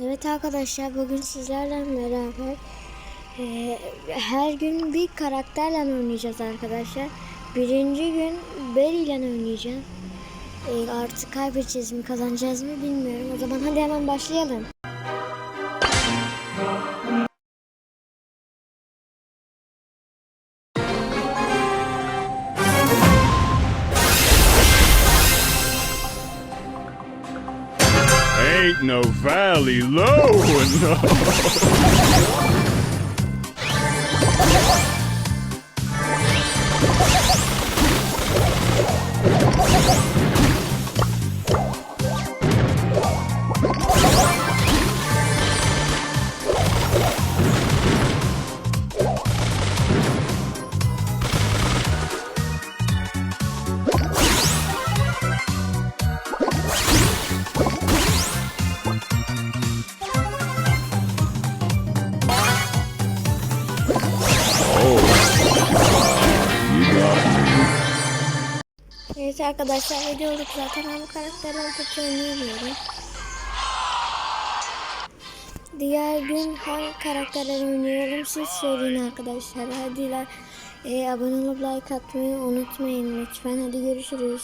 Evet arkadaşlar bugün sizlerle beraber e, her gün bir karakterle oynayacağız arkadaşlar. Birinci gün Barry ile oynayacağız. E, artık kaybedeceğiz mi kazanacağız mı bilmiyorum. O zaman hadi hemen başlayalım. Ain't no valley low enough. Evet arkadaşlar videoluk zaten ben bu karakterle pek oynayamıyorum. Diğer gün hangi karakterler oynayalım siz söyleyin arkadaşlar. Hadi la- e, abone olup like atmayı unutmayın lütfen. Hadi görüşürüz.